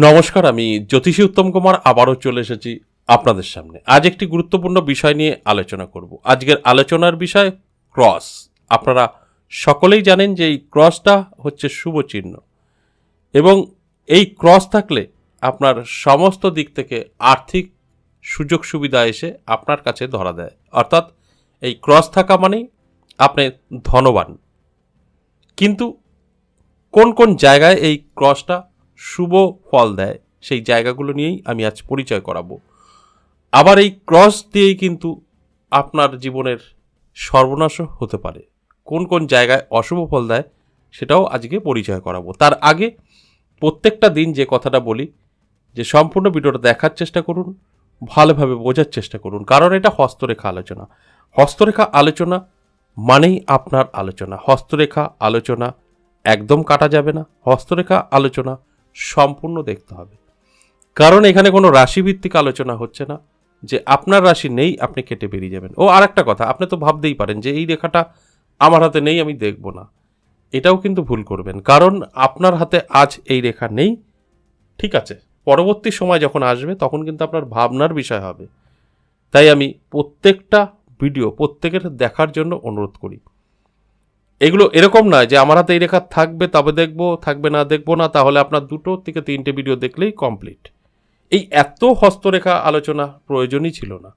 নমস্কার, আমি জ্যোতিষী উত্তম কুমার, আবারও চলে এসেছি আপনাদের সামনে। আজ একটি গুরুত্বপূর্ণ বিষয় নিয়ে আলোচনা করব। আজকের আলোচনার বিষয় ক্রস। আপনারা সকলেই জানেন যে এই ক্রসটা হচ্ছে শুভ চিহ্ন। এবং এই ক্রস থাকলে আপনার সমস্ত দিক থেকে আর্থিক সুযোগ সুবিধা এসে আপনার কাছে ধরা দেয়। অর্থাৎ এই ক্রস থাকা মানেই আপনি ধনবান। কিন্তু কোন কোন জায়গায় এই ক্রসটা শুভ ফল দেয়। সেই জায়গাগুলো নিয়েই আমি আজ পরিচয় করাবো। আবার এই ক্রস দিয়েই কিন্তু আপনার জীবনের সর্বনাশও হতে পারে। কোন কোন জায়গায় অশুভ ফল দেয় সেটাও আজকে পরিচয় করাবো। তার আগে প্রত্যেকটা দিন যে কথাটা বলি, যে সম্পূর্ণ ভিডিওটা দেখার চেষ্টা করুন, ভালোভাবে বোঝার চেষ্টা করুন। কারণ এটা হস্তরেখা আলোচনা। হস্তরেখা আলোচনা মানেই আপনার আলোচনা। হস্তরেখা আলোচনা একদম কাটা যাবে না। হস্তরেখা আলোচনা সম্পূর্ণ দেখতে হবে। কারণ এখানে কোনো রাশিভিত্তিক আলোচনা হচ্ছে না যে আপনার রাশি নেই, আপনি কেটে বেরিয়ে যাবেন। ও আরেকটা কথা, আপনি তো ভাবতেই পারেন যে এই রেখাটা আমার হাতে নেই, আমি দেখব না। এটাও কিন্তু ভুল করবেন, কারণ আপনার হাতে আজ এই রেখা নেই, ঠিক আছে। পরবর্তী সময় যখন আসবে, তখন কিন্তু আপনার ভাবনার বিষয় হবে। তাই আমি প্রত্যেকটা ভিডিও প্রত্যেকের দেখার জন্য অনুরোধ করি। এগুলো এরকম নয় যে আমার হাতে এই রেখা থাকবে, তবে দেখব, থাকবে না, দেখব না, তাহলে আপনার দুটো থেকে তিনটে ভিডিও দেখলেই কমপ্লিট এই এত হস্তরেখা আলোচনা প্রয়োজনই ছিল না।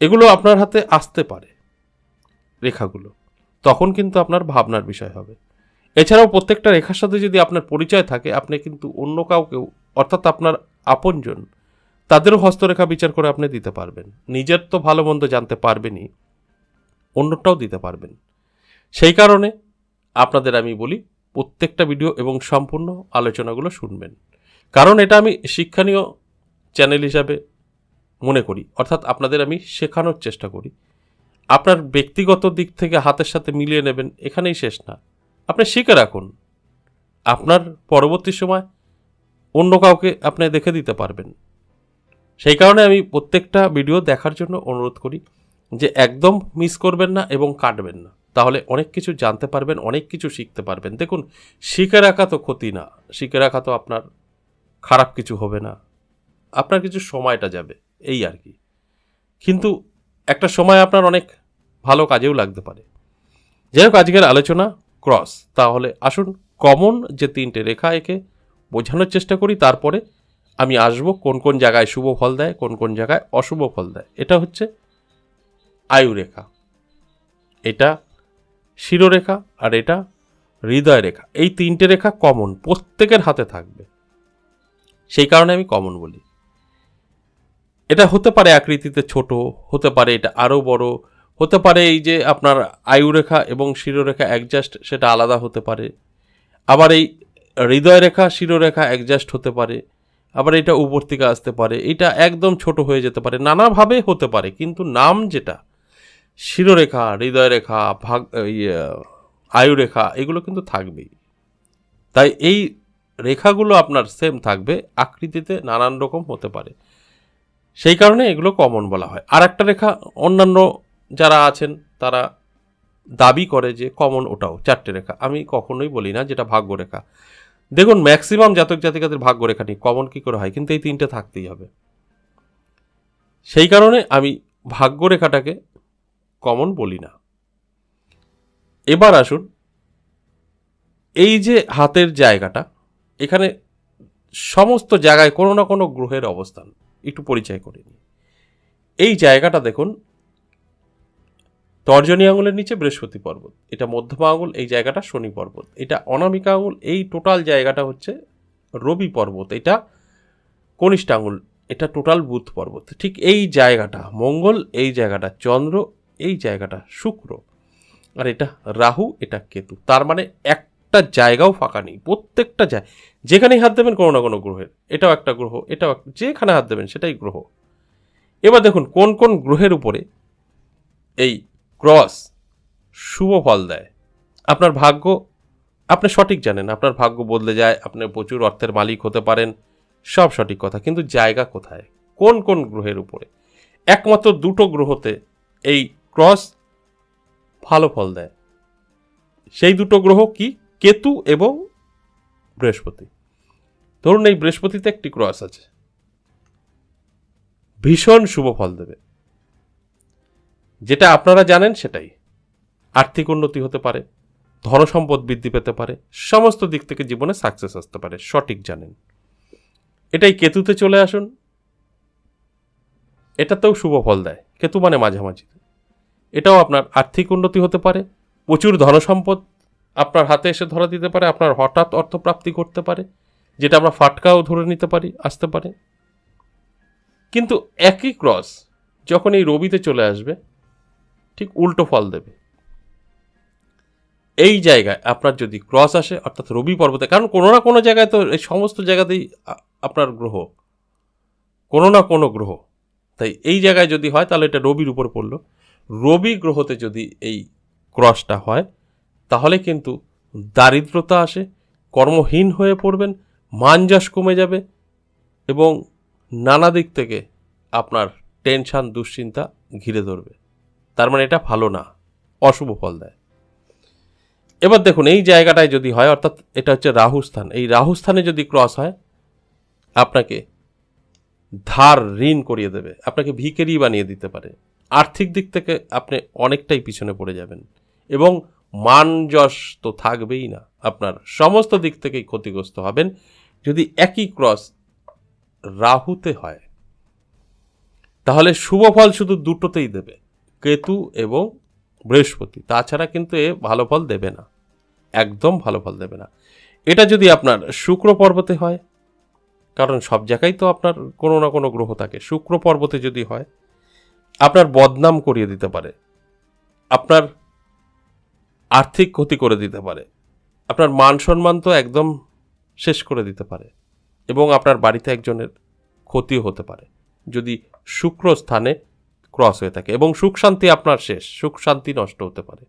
এগুলো আপনার হাতে আসতে পারে, রেখাগুলো। তখন কিন্তু আপনার ভাবনার বিষয় হবে। এছাড়াও প্রত্যেকটা রেখার সাথে যদি আপনার পরিচয় থাকে, আপনি কিন্তু অন্য কাউকেও, অর্থাৎ আপনার আপনজন, তাদেরও হস্তরেখা বিচার করে আপনি দিতে পারবেন। নিজের তো ভালো মন্দ জানতে পারবেনই, অন্যটাও দিতে পারবেন। সেই কারণে আপনাদের আমি বলি, প্রত্যেকটা ভিডিও এবং সম্পূর্ণ আলোচনাগুলো শুনবেন। কারণ এটা আমি শিক্ষণীয় চ্যানেল হিসাবে মনে করি, অর্থাৎ আপনাদের আমি শেখানোর চেষ্টা করি। আপনার ব্যক্তিগত দিক থেকে হাতের সাথে মিলিয়ে নেবেন, এখানেই শেষ না। আপনি শিখে রাখুন। আপনার পরবর্তী সময় অন্য কাউকে আপনি দেখে দিতে পারবেন। সেই কারণে আমি প্রত্যেকটা ভিডিও দেখার জন্য অনুরোধ করি যে একদম মিস করবেন না এবং কাটবেন না। তাহলে অনেক কিছু জানতে পারবেন, অনেক কিছু শিখতে পারবেন। দেখুন শিখে রাখা তো ক্ষতি না। শিখে রাখা তো আপনার খারাপ কিছু হবে না। আপনার কিছু সময়টা যাবে, এই আর কি। কিন্তু একটা সময় আপনার অনেক ভালো কাজেও লাগতে পারে। যাই হোক, আজকের আলোচনা ক্রস। তাহলে আসুন, কমন যে তিনটে রেখা একে বোঝানোর চেষ্টা করি, তারপরে আমি আসব কোন কোন জায়গায় শুভ ফল দেয়, কোন কোন জায়গায় অশুভ ফল দেয়। এটা হচ্ছে আয়ু রেখা। এটা শিরোরেখা আর এটা হৃদয় রেখা এই তিনটে রেখা কমন প্রত্যেকের হাতে থাকবে। সেই কারণে আমি কমন বলি। এটা হতে পারে আকৃতিতে ছোট, হতে পারে এটা আরও বড়, হতে পারে এই যে আপনার আয়ুরেখা এবং শিরোরেখা অ্যাডজাস্ট সেটা আলাদা হতে পারে। আবার এই হৃদয় রেখা শিরোরেখা অ্যাডজাস্ট হতে পারে। আবার এটা উপর থেকে আসতে পারে। এটা একদম ছোট হয়ে যেতে পারে। নানাভাবে হতে পারে, কিন্তু নাম যেটা শিরোরেখা হৃদয়রেখা ভাগ ইয়ে, আয়ুরেখা এগুলো কিন্তু থাকবেই। তাই এই রেখাগুলো আপনার সেম থাকবে আকৃতিতে নানান রকম হতে পারে। সেই কারণে এগুলো কমন বলা হয়। আর একটা রেখা অন্যান্য যারা আছেন তারা দাবি করে যে কমন ওটাও চারটে রেখা। আমি কখনোই বলি না যেটা ভাগ্যরেখা। দেখুন ম্যাক্সিমাম জাতক জাতিকাদের ভাগ্যরেখা নেই। কমন কী করে হয়? কিন্তু এই তিনটে থাকতেই হবে। সেই কারণে আমি ভাগ্যরেখাটাকে কমন বলি না। এবার আসুন, এই যে হাতের জায়গাটা, এখানে সমস্ত জায়গায় কোনো না কোনো গ্রহের অবস্থান, একটু পরিচয় করে নিই। এই জায়গাটা দেখুন, তর্জনী আঙুলের নিচে বৃহস্পতি পর্বত, এটা মধ্যমা আঙুল, এই জায়গাটা শনি পর্বত, এটা অনামিকা আঙুল, এই টোটাল জায়গাটা হচ্ছে রবি পর্বত, এটা কনিষ্ঠ আঙুল, এটা টোটাল বুধ পর্বত, ঠিক এই জায়গাটা, মঙ্গল, এই জায়গাটা, চন্দ্র এই জায়গাটা শুক্র। আর এটা রাহু, এটা কেতু। তার মানে একটা জায়গাও ফাঁকা নেই। প্রত্যেকটা জায়গা যেখানেই হাত দেবেন কোনো না কোনো গ্রহের। এটাও একটা গ্রহ, এটাও যেখানে হাত দেবেন সেটাই গ্রহ। এবার দেখুন, কোন কোন গ্রহের উপরে এই ক্রস শুভ ফল দেয়? আপনার ভাগ্য, আপনি সঠিক জানেন। আপনার ভাগ্য বদলে যায়, আপনি প্রচুর অর্থের মালিক হতে পারেন, সব সঠিক কথা। কিন্তু জায়গা কোথায়? কোন কোন গ্রহের উপরে? একমাত্র দুটো গ্রহতে এই ক্রস ভালো ফল দেয়। সেই দুটো গ্রহ কি? কেতু এবং বৃহস্পতি। ধরুন এই বৃহস্পতিতে একটি ক্রস আছে। ভীষণ শুভ ফল দেবে। যেটা আপনারা জানেন সেটাই। আর্থিক উন্নতি হতে পারে, ধনসম্পদ বৃদ্ধি পেতে পারে, সমস্ত দিক থেকে জীবনে সাকসেস আসতে পারে, সঠিক জানেন। এটাই কেতুতে চলে আসুন। এটাতেও শুভ ফল দেয়। কেতু মানে মাঝামাঝি। এটাও আপনার আর্থিক উন্নতি হতে পারে, প্রচুর ধনসম্পদ আপনার হাতে এসে ধরা দিতে পারে, আপনার হঠাৎ অর্থপ্রাপ্তি করতে পারে, যেটা আমরা ফাটকাও ধরে নিতে পারি, আসতে পারে। কিন্তু একই ক্রস যখন এই রবিতে চলে আসবে, ঠিক উল্টো ফল দেবে। এই জায়গায় আপনার যদি ক্রস আসে, অর্থাৎ রবি পর্বতে, কারণ কোনো না কোনো জায়গায় তো এই সমস্ত জায়গাতেই আপনার গ্রহ। কোনো না কোনো গ্রহ। তাই এই জায়গায় যদি হয়, তাহলে এটা রবির উপর পড়ল। রবি গ্রহতে যদি এই ক্রসটা হয়, তাহলে কিন্তু দারিদ্রতা আসে, কর্মহীন হয়ে পড়বেন, মানজাস কমে যাবে এবং নানা দিক থেকে আপনার টেনশন, দুশ্চিন্তা ঘিরে ধরবে। তার মানে এটা ভালো না, অশুভ ফল দেয়। এবার দেখুন, এই জায়গাটায় যদি হয়, অর্থাৎ এটা হচ্ছে রাহুস্থান, এই রাহুস্থানে যদি ক্রস হয়, আপনাকে ধার ঋণ করিয়ে দেবে, আপনাকে ভিকেরি বানিয়ে দিতে পারে। আর্থিক দিক থেকে আপনি অনেকটাই পিছনে পড়ে যাবেন। এবং মান যশ তো থাকবেই না। আপনার সমস্ত দিক থেকেই ক্ষতিগ্রস্ত হবেন। যদি একই ক্রস রাহুতে হয়, তাহলে শুভ ফল শুধু দুটোতেই দেবে, কেতু এবং বৃহস্পতি। তাছাড়া কিন্তু এ ভালো ফল দেবে না। একদম ভালো ফল দেবে না। এটা যদি আপনার শুক্র পর্বতে হয়, কারণ সব জায়গায় তো আপনার কোনো না কোনো গ্রহ থাকে। শুক্র পর্বতে যদি হয় আপনার বদনাম করিয়ে দিতে পারে। আপনার আর্থিক ক্ষতি করে দিতে পারে। আপনার মান সম্মান তো একদম শেষ করে দিতে পারে এবং আপনার বাড়িতে একজনের ক্ষতিও হতে পারে। যদি শুক্র স্থানে ক্রস হয়ে থাকে এবং সুখ শান্তি আপনার শেষ, সুখ শান্তি নষ্ট হতে পারে।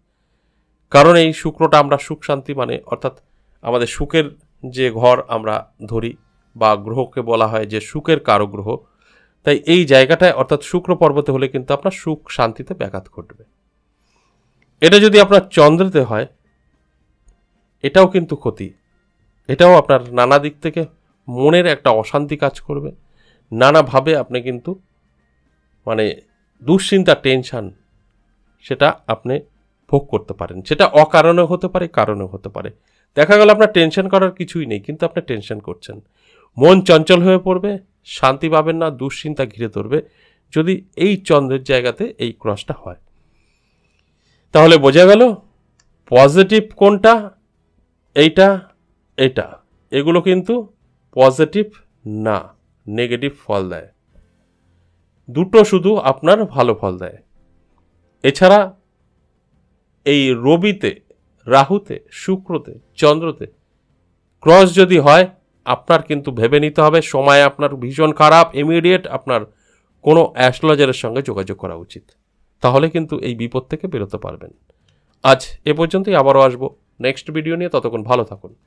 কারণ এই শুক্রটা আমরা সুখ শান্তি মানে অর্থাৎ আমাদের সুখের যে ঘর আমরা ধরি বা গ্রহকে বলা হয় যে সুখের কারও গ্রহ তাই এই জায়গাটায় অর্থাৎ শুক্র পর্বতে হলে কিন্তু আপনার সুখ শান্তিতে ব্যাঘাত ঘটবে। এটা যদি আপনার চন্দ্রতে হয়, এটাও কিন্তু ক্ষতি। এটাও আপনার নানা দিক থেকে মনের একটা অশান্তি কাজ করবে। নানাভাবে আপনি কিন্তু মানে দুশ্চিন্তা, টেনশান সেটা আপনি ভোগ করতে পারেন। সেটা অকারণে হতে পারে কারণে হতে পারে। দেখা গেল আপনার টেনশন করার কিছুই নেই, কিন্তু আপনি টেনশন করছেন। মন চঞ্চল হয়ে পড়বে শান্তি পাবেন না, দুশ্চিন্তা ঘিরে ধরবে যদি এই চন্দ্রের জায়গাতে এই ক্রসটা হয়। তাহলে বোঝা গেল পজিটিভ কোনটা, এইটা, এটা। এগুলো কিন্তু পজিটিভ না, নেগেটিভ ফল দেয়। দুটো শুধু আপনার ভালো ফল দেয়। এছাড়া এই রবিতে, রাহুতে, শুক্রতে, চন্দ্রতে ক্রস যদি হয় আপনার কিন্তু ভেবে নিতে হবে, সময় আপনার ভীষণ খারাপ ইমিডিয়েট আপনার কোনো অ্যাস্ট্রোলজারের সঙ্গে যোগাযোগ করা উচিত। তাহলে কিন্তু এই বিপদ থেকে বেরোতে পারবেন। আজ এ পর্যন্তই আবারও আসব। নেক্সট ভিডিও নিয়ে ততক্ষণ ভালো থাকুন।